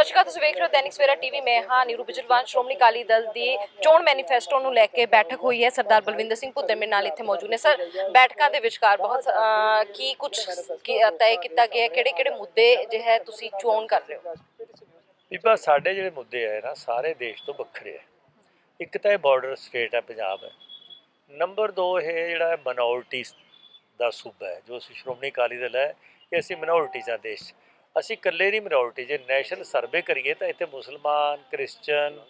ਸਤਿ ਸ਼੍ਰੀ ਅਕਾਲ ਤੁਸੀਂ ਵੇਖ ਰਹੇ ਹੋ ਦੈਨਿਕ ਸਵੇਰਾ ਟੀਵੀ। ਮੈਂ ਹਾਂ ਨੀਰੂ ਬਿਜਲਵਾਨ ਸ਼੍ਰੋਮਣੀ ਅਕਾਲੀ ਦਲ ਦੀ ਚੋਣ ਮੈਨੀਫੈਸਟੋ ਨੂੰ ਲੈ ਕੇ ਬੈਠਕ ਹੋਈ ਹੈ। ਸਰਦਾਰ ਬਲਵਿੰਦਰ ਸਿੰਘ ਭੁੱਦਰ ਮੇਰੇ ਨਾਲ ਇੱਥੇ ਮੌਜੂਦ ਨੇ। ਸਰ ਬੈਠਕਾਂ ਦੇ ਵਿਚਕਾਰ ਬਹੁਤ ਅਹ, ਕੀ ਕੁਝ ਤੈਅ ਕੀਤਾ ਗਿਆ? ਕਿਹੜੇ ਕਿਹੜੇ ਮੁੱਦੇ ਜੋ ਹੈ ਤੁਸੀਂ ਚੋਣ ਕਰ ਰਹੇ ਹੋ? ਬੀਬਾ ਸਾਡੇ ਜਿਹੜੇ ਮੁੱਦੇ ਆ ਨਾ ਸਾਰੇ ਦੇਸ਼ ਤੋਂ ਵੱਖਰੇ ਆ। ਇੱਕ ਤਾਂ ਇਹ ਬਾਰਡਰ ਸਟੇਟ ਹੈ ਪੰਜਾਬ ਹੈ। ਨੰਬਰ 2 ਇਹ ਜਿਹੜਾ ਮਿਨੋਰਟੀ ਦਾ ਸੂਬਾ ਹੈ ਜੋ ਅਸੀਂ ਸ਼੍ਰੋਮਣੀ ਅਕਾਲੀ ਦਲ ਹੈ ਇਹ ਅਸੀਂ ਮਿਨੋਰਟੀ ਦਾ ਦੇਸ਼ 'ਚ। ਅਸੀਂ ਇਕੱਲੇ ਨਹੀਂ ਮਿਨੋਰਟੀ ਜੇ ਨੈਸ਼ਨਲ ਸਰਵੇ ਕਰੀਏ ਤਾਂ ਇੱਥੇ ਮੁਸਲਮਾਨ ਕ੍ਰਿਸਚੀਅਨ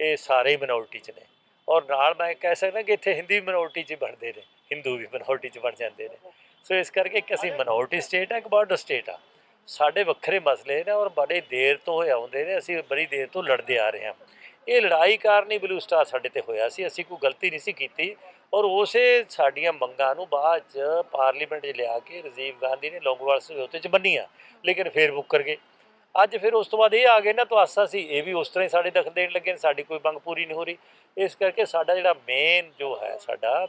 ਇਹ ਸਾਰੇ ਹੀ ਮਿਨੋਰਟੀ 'ਚ ਨੇ। ਔਰ ਨਾਲ ਮੈਂ ਕਹਿ ਸਕਦਾ ਕਿ ਇੱਥੇ ਹਿੰਦੀ ਮਿਨੋਰਟੀ 'ਚ ਹੀ ਬਣਦੇ ਨੇ, ਹਿੰਦੂ ਵੀ ਮਿਨੋਰਟੀ 'ਚ ਬਣ ਜਾਂਦੇ ਨੇ। ਸੋ ਇਸ ਕਰਕੇ ਕਿ ਅਸੀਂ ਮਿਨੋਰਟੀ ਸਟੇਟ ਹੈ ਇੱਕ ਬਾਰਡਰ ਸਟੇਟ ਆ। ਸਾਡੇ ਵੱਖਰੇ ਮਸਲੇ ਨੇ ਔਰ ਬੜੇ ਦੇਰ ਤੋਂ ਹੋਏ ਆਉਂਦੇ ਨੇ, ਅਸੀਂ ਬੜੀ ਦੇਰ ਤੋਂ ਲੜਦੇ ਆ ਰਹੇ ਹਾਂ। ਇਹ ਲੜਾਈ ਕਾਰਨ ਹੀ ਬਲੂ ਸਟਾਰ ਸਾਡੇ ਤੇ ਹੋਇਆ ਸੀ ਅਸੀਂ ਕੋਈ ਗਲਤੀ ਨਹੀਂ ਸੀ ਕੀਤੀ ਔਰ ਉਸੇ ਸਾਡੀਆਂ ਮੰਗਾਂ ਨੂੰ ਬਾਅਦ ਚ ਪਾਰਲੀਮੈਂਟ 'ਚ ਲਿਆ ਕੇ ਰਾਜੀਵ ਗਾਂਧੀ ਨੇ ਲੌਂਗੋਵਾਲ ਸਮਝੌਤੇ 'ਚ ਬੰਨੀਆਂ ਲੇਕਿਨ ਫੇਰ ਮੁੱਕਰ ਗਏ। ਅੱਜ ਫਿਰ ਉਸ ਤੋਂ ਬਾਅਦ ਇਹ ਆ ਗਏ ਨਾ ਤਵਾਸਾ ਸੀ ਇਹ ਵੀ ਉਸ ਤਰ੍ਹਾਂ ਹੀ ਸਾਡੇ ਦਖਲ ਦੇਣ ਲੱਗੇ ਨੇ, ਸਾਡੀ ਕੋਈ ਮੰਗ ਪੂਰੀ ਨਹੀਂ ਹੋ ਰਹੀ। ਇਸ ਕਰਕੇ ਸਾਡਾ ਜਿਹੜਾ ਮੇਨ ਜੋ ਹੈ ਸਾਡਾ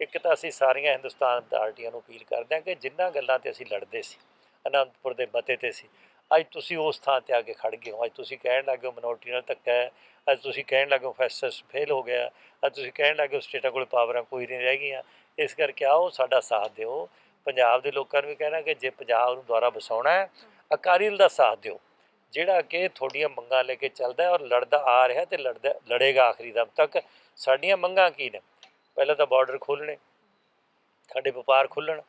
ਇੱਕ ਤਾਂ ਅਸੀਂ ਸਾਰੀਆਂ ਹਿੰਦੁਸਤਾਨ ਪਾਰਟੀਆਂ ਨੂੰ ਅਪੀਲ ਕਰਦੇ ਹਾਂ ਕਿ ਜਿੰਨਾਂ ਗੱਲਾਂ ਤੇ ਅਸੀਂ ਲੜਦੇ ਸੀ ਅਨੰਦਪੁਰ ਦੇ ਮਤੇ ਤੇ ਸੀ ਅੱਜ ਤੁਸੀਂ ਉਸ ਥਾਂ ਤੇ ਆ ਕੇ ਖੜ ਗਏ ਹੋ ਅੱਜ ਤੁਸੀਂ ਕਹਿਣ ਲੱਗੇ ਹੋ ਮਿਨੋਰਟੀ ਨਾਲ ਧੱਕਾ ਹੈ ਅੱਜ ਤੁਸੀਂ ਕਹਿਣ ਲੱਗੇ ਹੋ ਫੈਸਟਸ ਫੇਲ ਹੋ ਗਿਆ, ਅੱਜ ਤੁਸੀਂ ਕਹਿਣ ਲੱਗੇ ਹੋ ਸਟੇਟਾਂ ਕੋਲ ਪਾਵਰਾਂ ਕੋਈ ਨਹੀਂ ਰਹਿ ਗਈਆਂ। ਇਸ ਕਰਕੇ ਆਓ, ਸਾਡਾ ਸਾਥ ਦਿਓ। ਪੰਜਾਬ ਦੇ ਲੋਕਾਂ ਨੂੰ ਵੀ ਕਹਿਣਾ ਕਿ ਜੇ ਪੰਜਾਬ ਨੂੰ ਦੁਆਰਾ ਵਸਾਉਣਾ ਹੈ, ਅਕਾਲੀ ਦਾ ਸਾਥ ਦਿਓ। ਜਿਹੜਾ ਕਿ ਤੁਹਾਡੀਆਂ ਮੰਗਾਂ ਲੈ ਕੇ ਚੱਲਦਾ ਹੈ ਔਰ ਲੜਦਾ ਆ ਰਿਹਾ ਤੇ ਲੜਦਾ, ਲੜੇਗਾ ਆਖਰੀ ਦਮ ਤੱਕ। ਸਾਡੀਆਂ ਮੰਗਾਂ ਕੀ ਨੇ? ਪਹਿਲਾਂ ਤਾਂ ਬਾਰਡਰ ਖੋਲ੍ਹਣੇ, ਸਾਡੇ ਵਪਾਰ ਖੁੱਲਣ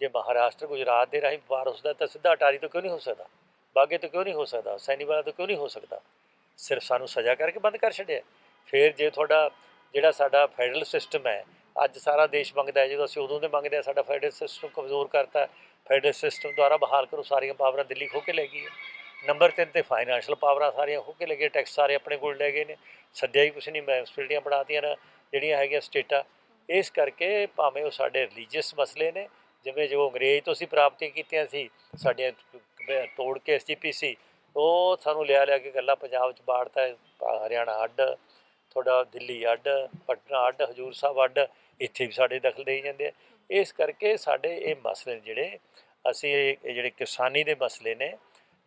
ਜੇ ਮਹਾਰਾਸ਼ਟਰ, ਗੁਜਰਾਤ ਦੇ ਰਾਹੀਂ ਵਪਾਰ ਉਸਦਾ ਤਾਂ ਸਿੱਧਾ ਅਟਾਰੀ ਤੋਂ ਕਿਉਂ ਨਹੀਂ ਹੋ ਸਕਦਾ? ਬਾਗੇ ਤੋਂ ਕਿਉਂ ਨਹੀਂ ਹੋ ਸਕਦਾ? ਸੈਨੀਵਾਲਾ ਤੋਂ ਕਿਉਂ ਨਹੀਂ ਹੋ ਸਕਦਾ? ਸਿਰਫ ਸਾਨੂੰ ਸਜ਼ਾ ਕਰਕੇ ਬੰਦ ਕਰ ਛੱਡਿਆ। ਫਿਰ ਜੇ ਤੁਹਾਡਾ ਜਿਹੜਾ ਸਾਡਾ ਫੈਡਰਲ ਸਿਸਟਮ ਹੈ, ਅੱਜ ਸਾਰਾ ਦੇਸ਼ ਮੰਗਦਾ ਹੈ, ਜਦੋਂ ਅਸੀਂ ਉਦੋਂ ਦੇ ਮੰਗਦੇ ਆ ਸਾਡਾ ਫੈਡਰਲ ਸਿਸਟਮ ਕਮਜ਼ੋਰ ਕਰਤਾ ਫੈਡਰਲ ਸਿਸਟਮ ਦੁਆਰਾ ਬਹਾਲ ਕਰੋ, ਸਾਰੀਆਂ ਪਾਵਰਾਂ ਦਿੱਲੀ ਖੋ ਕੇ ਲੈ ਗਈ ਹੈ ਨੰਬਰ 3 ਤੇ ਫਾਈਨੈਂਸ਼ੀਅਲ ਪਾਵਰਾਂ ਸਾਰੀਆਂ ਖੋ ਕੇ ਲੈ ਗਏ ਟੈਕਸ ਸਾਰੇ ਆਪਣੇ ਕੋਲ ਲੈ ਗਏ ਨੇ, ਸੱਦਿਆ ਹੀ ਕੁਛ ਨਹੀਂ, ਮਿਊਨਿਸਪੈਲਿਟੀਆਂ ਬਣਾਤੀਆਂ ਨੇ, ਜਿਹੜੀਆਂ ਹੈਗੀਆਂ ਸਟੇਟਾਂ। ਇਸ ਕਰਕੇ ਭਾਵੇਂ ਉਹ ਸਾਡੇ ਰਿਲੀਜੀਅਸ ਮਸਲੇ ਨੇ, ਜਿਵੇਂ ਜੋ ਅੰਗਰੇਜ਼ ਤੋਂ ਅਸੀਂ ਪ੍ਰਾਪਤੀਆਂ ਕੀਤੀਆਂ ਸੀ ਸਾਡੀਆਂ ਤੋੜ ਕੇ ਐਸਜੀਪੀਸੀ ਉਹ ਸਾਨੂੰ ਲਿਆ ਲਿਆ ਕੇ ਗੱਲਾਂ ਪੰਜਾਬ 'ਚ ਬਾੜਤਾ ਹੈ, ਹਰਿਆਣਾ ਅੱਡ ਤੁਹਾਡਾ ਦਿੱਲੀ ਅੱਡ ਪਟਨਾ ਅੱਡ ਹਜੂਰ ਸਾਹਿਬ ਅੱਡ ਇੱਥੇ ਵੀ ਸਾਡੇ ਦਖਲ ਦੇਈ ਜਾਂਦੇ ਆ। ਇਸ ਕਰਕੇ ਸਾਡੇ ਇਹ ਮਸਲੇ ਨੇ ਜਿਹੜੇ ਅਸੀਂ ਇਹ ਇਹ ਜਿਹੜੇ ਕਿਸਾਨੀ ਦੇ ਮਸਲੇ ਨੇ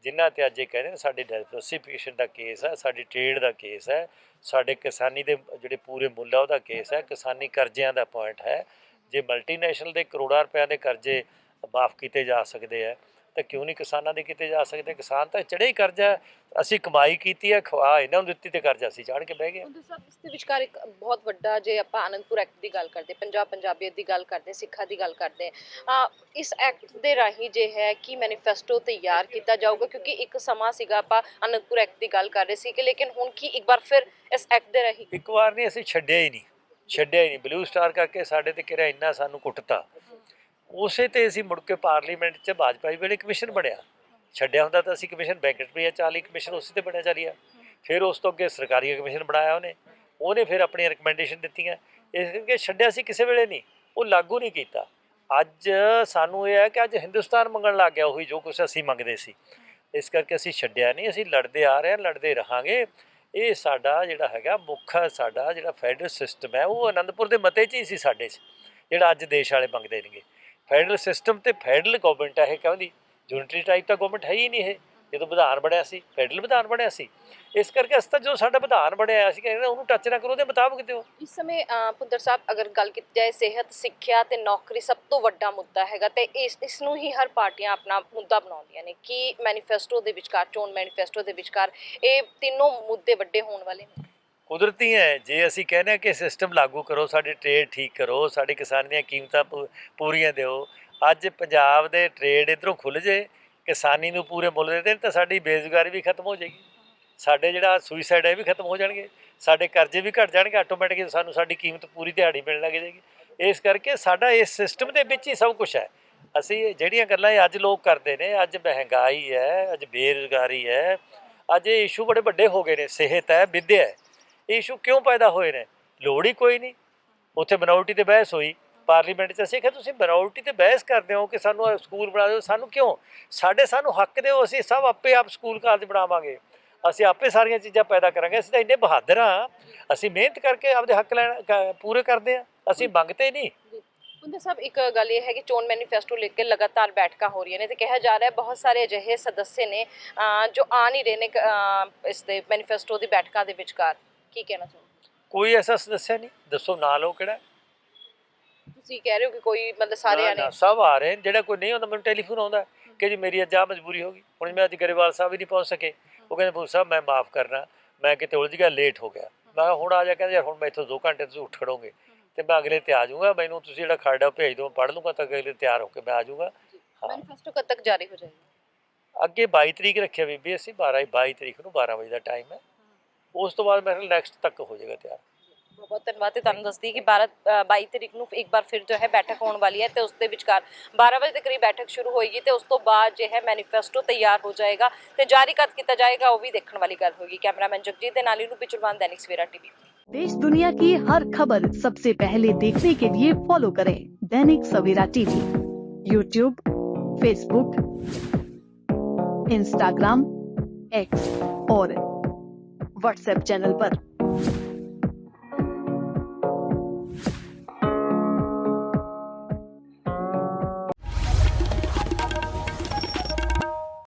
ਜਿਨ੍ਹਾਂ ਤੇ ਅੱਜ ਇਹ ਕਹਿੰਦੇ ਨੇ ਸਾਡੇ ਡਾਇਵਰਸਿਫਿਕੇਸ਼ਨ ਦਾ ਕੇਸ ਹੈ ਸਾਡੀ ਟ੍ਰੇਡ ਦਾ ਕੇਸ ਹੈ ਸਾਡੇ ਕਿਸਾਨੀ ਦੇ ਜਿਹੜੇ ਪੂਰੇ ਮੁੱਲ ਆ ਉਹਦਾ ਕੇਸ ਹੈ ਕਿਸਾਨੀ ਕਰਜ਼ਿਆਂ ਦਾ ਪੁਆਇੰਟ ਹੈ। ਜੇ ਮਲਟੀਨੈਸ਼ਨਲ ਦੇ ਕਰੋੜਾਂ ਰੁਪਏ ਦੇ ਕਰਜ਼ੇ ਮਾਫ ਕੀਤੇ ਜਾ ਸਕਦੇ ਆ ਤਾਂ ਕਿਉਂ ਨਹੀਂ ਕਿਸਾਨਾਂ ਦੇ ਕੀਤੇ ਜਾ ਸਕਦੇ? ਕਿਸਾਨ ਤਾਂ ਚੜੇ ਹੀ ਕਰਜ਼ਾ। ਅਸੀਂ ਕਮਾਈ ਕੀਤੀ ਹੈ ਖਵਾ ਇਹਨਾਂ ਨੂੰ ਦਿੱਤੀ ਤੇ ਕਰਜ਼ਾ ਅਸੀਂ ਚਾੜ ਕੇ ਬਹਿ ਗਏ। ਹੁੰਦੇ ਸਾਹਿਬ ਇਸ ਦੇ ਵਿਚਕਾਰ ਇੱਕ ਬਹੁਤ ਵੱਡਾ ਜੇ ਆਪਾਂ ਆਨੰਦਪੁਰ ਐਕਟ ਦੀ ਗੱਲ ਕਰਦੇ ਪੰਜਾਬ ਪੰਜਾਬੀਅਤ ਦੀ ਗੱਲ ਕਰਦੇ ਸਿੱਖਾਂ ਦੀ ਗੱਲ ਕਰਦੇ ਆ ਇਸ ਐਕਟ ਦੇ ਰਾਹੀਂ ਜੇ ਹੈ ਕਿ ਮੈਨੀਫੈਸਟੋ ਤਿਆਰ ਕੀਤਾ ਜਾਊਗਾ ਕਿਉਂਕਿ ਇੱਕ ਸਮਾਂ ਸੀਗਾ ਆਪਾਂ ਆਨੰਦਪੁਰ ਐਕਟ ਦੀ ਗੱਲ ਕਰ ਰਹੇ ਸੀ ਕਿ ਲੇਕਿਨ ਹੁਣ ਕੀ ਇੱਕ ਵਾਰ ਫਿਰ ਇਸ ਐਕਟ ਦੇ ਰਾਹੀਂ? ਇੱਕ ਵਾਰ ਨਹੀਂ ਅਸੀਂ ਛੱਡਿਆ ਹੀ ਨਹੀਂ ਛੱਡਿਆ ਹੀ ਨਹੀਂ। ਬਲੂ ਸਟਾਰ ਕਰਕੇ ਸਾਡੇ ਤੇ ਕਿਹੜਾ ਇੰਨਾ ਸਾਨੂੰ ਕੁੱਟਤਾ। ਉਸੇ ਤੇ ਅਸੀਂ ਮੁੜ ਕੇ ਪਾਰਲੀਮੈਂਟ 'ਚ ਭਾਜਪਾ ਵੇਲੇ ਕਮਿਸ਼ਨ ਬਣਿਆ। ਛੱਡਿਆ ਹੁੰਦਾ ਤਾਂ ਅਸੀਂ ਕਮਿਸ਼ਨ ਬੈਂਕਟ ਵੀ 40 ਕਮਿਸ਼ਨ ਉਸੇ ਤੇ ਬਣਿਆ ਚੱਲਿਆ ਫਿਰ ਉਸ ਤੋਂ ਅੱਗੇ ਸਰਕਾਰੀ ਕਮਿਸ਼ਨ ਬਣਾਇਆ ਉਹਨੇ। ਉਹਨੇ ਫਿਰ ਆਪਣੀਆਂ ਰეკਮੈਂਡੇਸ਼ਨ ਦਿੱਤੀਆਂ। ਇਸ ਕਰਕੇ ਛੱਡਿਆ ਸੀ ਕਿਸੇ ਵੇਲੇ ਨਹੀਂ। ਉਹ ਲਾਗੂ ਨਹੀਂ ਕੀਤਾ। ਅੱਜ ਸਾਨੂੰ ਇਹ ਹੈ ਕਿ ਅੱਜ ਹਿੰਦੁਸਤਾਨ ਮੰਗਣ ਲੱਗ ਗਿਆ। ਉਹੀ ਜੋ ਕੁਝ ਅਸੀਂ ਮੰਗਦੇ ਸੀ। ਇਸ ਕਰਕੇ ਅਸੀਂ ਛੱਡਿਆ ਨਹੀਂ। ਅਸੀਂ ਲੜਦੇ ਆ ਰਹੇ ਹਾਂ, ਲੜਦੇ ਰਹਾਂਗੇ। ਇਹ ਸਾਡਾ ਜਿਹੜਾ ਹੈਗਾ ਮੁੱਖ ਸਾਡਾ ਜਿਹੜਾ ਫੈਡਰਲ ਸਿਸਟਮ ਹੈ, ਉਹ ਅਨੰਦਪੁਰ ਦੇ ਮਤੇ 'ਚ ਹੀ ਸੀ ਸਾਡੇ 'ਚ, ਜਿਹੜਾ ਅੱਜ ਦੇਸ਼ ਵਾਲੇ ਮੰਗਦੇ ਨੇਗੇ। ਫੈਡਰਲ ਸਿਸਟਮ ਤੇ ਫੈਡਰਲ ਗਵਰਨਮੈਂਟ ਹੈ ਇਹ ਕਹਿੰਦੀ ਯੂਨਿਟਰੀ ਟਾਈਪ ਤਾਂ ਗਵਰਨਮੈਂਟ ਹੈ ਹੀ ਨਹੀਂ ਇਹ। ਜਦੋਂ ਵਿਧਾਨ ਬਣਿਆ ਸੀ ਫੈਡਰਲ ਵਿਧਾਨ ਬਣਿਆ ਸੀ। ਇਸ ਕਰਕੇ ਅਸਤਾ ਜੋ ਸਾਡਾ ਵਿਧਾਨ ਬਣਿਆ ਸੀ ਕਹਿੰਦੇ ਉਹਨੂੰ ਟੱਚ ਨਾ ਕਰੋ ਉਹਦੇ ਮੁਤਾਬਕ ਦਿਓ। ਇਸ ਸਮੇਂ ਅ, ਸਾਹਿਬ ਅਗਰ ਗੱਲ ਕੀਤੀ ਜਾਏ ਸਿਹਤ ਸਿੱਖਿਆ ਤੇ ਨੌਕਰੀ ਸਭ ਤੋਂ ਵੱਡਾ ਮੁੱਦਾ ਹੈਗਾ ਤੇ ਇਸ ਇਸ ਨੂੰ ਹੀ ਹਰ ਪਾਰਟੀਆਂ ਆਪਣਾ ਮੁੱਦਾ ਬਣਾਉਂਦੀਆਂ ਨੇ ਕਿ ਮੈਨੀਫੈਸਟੋ ਦੇ ਵਿਚਕਾਰ ਚੋਣ ਮੈਨੀਫੈਸਟੋ ਦੇ ਵਿਚਕਾਰ ਇਹ ਤਿੰਨੋਂ ਮੁੱਦੇ ਵੱਡੇ ਹੋਣ ਵਾਲੇ ਨੇ। ਕੁਦਰਤੀ ਹੈ, ਜੇ ਅਸੀਂ ਕਹਿੰਦੇ ਹਾਂ ਕਿ ਸਿਸਟਮ ਲਾਗੂ ਕਰੋ, ਸਾਡੇ ਟ੍ਰੇਡ ਠੀਕ ਕਰੋ, ਸਾਡੇ ਕਿਸਾਨ ਦੀਆਂ ਕੀਮਤਾਂ ਪੂ- ਪੂਰੀਆਂ ਦਿਓ, ਅੱਜ ਪੰਜਾਬ ਦੇ ਟ੍ਰੇਡ ਇਧਰੋਂ ਖੁੱਲ ਜੇ, ਕਿਸਾਨੀ ਨੂੰ ਪੂਰੇ ਮੁੱਲ ਦੇ ਦੇਣ, ਤਾਂ ਸਾਡੀ ਬੇਰੁਜ਼ਗਾਰੀ ਵੀ ਖਤਮ ਹੋ ਜਾਏਗੀ। ਸਾਡੇ ਜਿਹੜਾ ਸੁਈਸਾਈਡ ਹੈ, ਇਹ ਵੀ ਖਤਮ ਹੋ ਜਾਣਗੇ। ਸਾਡੇ ਕਰਜ਼ੇ ਵੀ ਘਟ ਜਾਣਗੇ ਆਟੋਮੈਟਿਕਲੀ ਸਾਨੂੰ ਸਾਡੀ ਕੀਮਤ ਪੂਰੀ ਦਿਹਾੜੀ ਮਿਲਣ ਲੱਗ ਜਾਏਗੀ। ਇਸ ਕਰਕੇ ਸਾਡਾ ਇਸ ਸਿਸਟਮ ਦੇ ਵਿੱਚ ਹੀ ਸਭ ਕੁਝ ਹੈ। ਅਸੀਂ ਜਿਹੜੀਆਂ ਗੱਲਾਂ ਇਹ ਅੱਜ ਲੋਕ ਕਰਦੇ ਨੇ, ਅੱਜ ਮਹਿੰਗਾਈ ਹੈ, ਅੱਜ ਬੇਰੁਜ਼ਗਾਰੀ ਹੈ, ਅੱਜ ਇਹ ਇਸ਼ੂ ਬੜੇ ਵੱਡੇ ਹੋ ਗਏ ਨੇ, ਸਿਹਤ ਹੈ, ਵਿਦਿਆ ਹੈ। ਇਹ ਇਸ਼ੂ ਕਿਉਂ ਪੈਦਾ ਹੋਏ ਨੇ? ਲੋੜ ਹੀ ਕੋਈ ਨਹੀਂ। ਉੱਥੇ ਮਿਨੋਰਟੀ ਤੇ ਬਹਿਸ ਹੋਈ। ਪਾਰਲੀਮੈਂਟ 'ਚ ਅਸੀਂ ਕਿਹਾ ਤੁਸੀਂ ਮਿਨੋਰਟੀ ਤੇ ਬਹਿਸ ਕਰਦੇ ਹੋ ਕਿ ਸਾਨੂੰ ਸਕੂਲ ਬਣਾ ਦਿਓ। ਸਾਨੂੰ ਕਿਉਂ? ਸਾਡੇ ਸਾਨੂੰ ਹੱਕ ਦਿਓ ਅਸੀਂ ਸਭ ਆਪੇ ਆਪ ਸਕੂਲ ਕਾਲਜ ਬਣਾਵਾਂਗੇ। ਅਸੀਂ ਆਪੇ ਸਾਰੀਆਂ ਚੀਜ਼ਾਂ ਪੈਦਾ ਕਰਾਂਗੇ। ਅਸੀਂ ਤਾਂ ਇੰਨੇ ਬਹਾਦਰ ਹਾਂ। ਅਸੀਂ ਮਿਹਨਤ ਕਰਕੇ ਆਪਦੇ ਹੱਕ ਲੈਣ ਪੂਰੇ ਕਰਦੇ ਹਾਂ। ਅਸੀਂ ਮੰਗਤੇ ਨਹੀਂ। ਪੁੰਦੇ ਸਾਹਿਬ ਇੱਕ ਗੱਲ ਇਹ ਹੈ ਕਿ ਚੋਣ ਮੈਨੀਫੈਸਟੋ ਲੈ ਕੇ ਲਗਾਤਾਰ ਬੈਠਕਾਂ ਹੋ ਰਹੀਆਂ ਨੇ ਤੇ ਕਿਹਾ ਜਾ ਰਿਹਾ ਬਹੁਤ ਸਾਰੇ ਅਜਿਹੇ ਸਦੱਸੇ ਨੇ ਜੋ ਆ ਨਹੀਂ ਰਹੇ ਨੇ ਅਹ, ਇਸ ਦੇ ਮੈਨੀਫੈਸਟੋ ਦੀ ਬੈਠਕਾਂ ਦੇ ਵਿਚਕਾਰ। ਕੀ ਕਹਿਣਾ ਚਾਹੁੰਦੇ ਕੋਈ ਐਸਾ ਸਦੱਸਿਆ ਨਹੀਂ। ਦੱਸੋ ਨਾਂ ਲਓ ਕਿਹੜਾ ਤੁਸੀਂ ਕਹਿ ਰਹੇ ਹੋ ਕਿ ਕੋਈ ਮਤਲਬ ਸਾਰੇ ਨਾ, ਆ ਨੇ ਨਾ, ਸਭ ਆ ਰਹੇ ਨੇ। ਜਿਹੜਾ ਕੋਈ ਨਹੀਂ ਹੁੰਦਾ ਮੈਨੂੰ ਟੈਲੀਫੋਨ ਆਉਂਦਾ ਹੈ ਕਿ ਜੀ ਮੇਰੀ ਅੱਜ ਆਹ ਮਜਬੂਰੀ ਹੋ ਗਈ। ਹੁਣ ਮੈਂ ਅੱਜ ਗਰੇਵਾਲ ਸਾਹਿਬ ਵੀ ਨਹੀਂ ਪਹੁੰਚ ਸਕੇ। ਉਹ ਕਹਿੰਦੇ ਪੁਲਿਸ ਸਾਹਿਬ ਮੈਂ ਮਾਫ ਕਰਨਾ। ਮੈਂ ਕਿਤੇ ਉਲਝ ਗਿਆ ਲੇਟ ਹੋ ਗਿਆ। ਮੈਂ ਕਿਹਾ ਹੁਣ ਆ ਜਾ ਕਹਿੰਦੇ ਯਾਰ ਹੁਣ ਮੈਂ ਇੱਥੋਂ 2 ਘੰਟੇ ਤੁਸੀਂ ਉੱਠ ਖੜੋਗੇ। ਤੇ ਮੈਂ ਅਗਲੇ ਤੇ ਆ ਜਾਊਂਗਾ। ਮੈਨੂੰ ਤੁਸੀਂ ਜਿਹੜਾ ਖਰੜਾ ਭੇਜ ਦਿਓ ਪੜ੍ਹ ਲੂੰਗਾ ਤਾਂ ਅਗਲੇ ਤਿਆਰ ਹੋ ਕੇ ਮੈਂ ਆ ਜਾਊਂਗਾ। ਹਾਂ। ਮੈਨੀਫੈਸਟੋ ਕਦ ਤੱਕ ਜਾਰੀ ਹੋ ਜਾਏਗਾ? ਅੱਗੇ 22 ਤਰੀਕ ਰੱਖਿਆ ਬੀਬੀ ਅਸੀਂ 12 22 ਤਰੀਕ ਨੂੰ 12 ਵਜੇ ਦਾ ਟਾਈਮ ਹੈ। ਉਸ ਤੋਂ ਬਾਅਦ ਮੇਰੇ ਨੈਕਸਟ ਤੱਕ ਹੋ ਜਾਏਗਾ ਤਿਆਰ ਬਹੁਤ ਬਹੁਤ ਧੰਨਵਾਦ ਤੇ ਤੁਹਾਨੂੰ ਦੱਸਦੀ ਕਿ 12 ਅ, 22 ਤਰੀਕ ਨੂੰ ਇੱਕ ਵਾਰ ਫਿਰ ਜੋ ਹੈ ਬੈਠਕ ਹੋਣ ਵਾਲੀ ਹੈ ਤੇ ਉਸ ਦੇ ਵਿਚਕਾਰ 12 ਵਜੇ ਦੇ ਕਰੀਬ ਬੈਠਕ ਸ਼ੁਰੂ ਹੋਏਗੀ ਤੇ ਉਸ ਤੋਂ ਬਾਅਦ ਜੋ ਹੈ ਮੈਨੀਫੈਸਟੋ ਤਿਆਰ ਹੋ ਜਾਏਗਾ ਤੇ ਜਾਰੀ ਕਦ ਕੀਤਾ ਜਾਏਗਾ ਉਹ ਵੀ ਦੇਖਣ ਵਾਲੀ ਗੱਲ ਹੋਏਗੀ ਕੈਮਰਾਮੈਨ ਜਗਜੀਤ ਦੇ ਨਾਲ ਹੀ ਨੂੰ ਪਿਚਲਵਾਨ दैनिक सवेरा टीवी देश दुनिया की हर खबर सबसे पहले देखने के लिए फॉलो करें Dainik Savera TV YouTube Facebook Instagram X और व्हाट्सएप चैनल पर।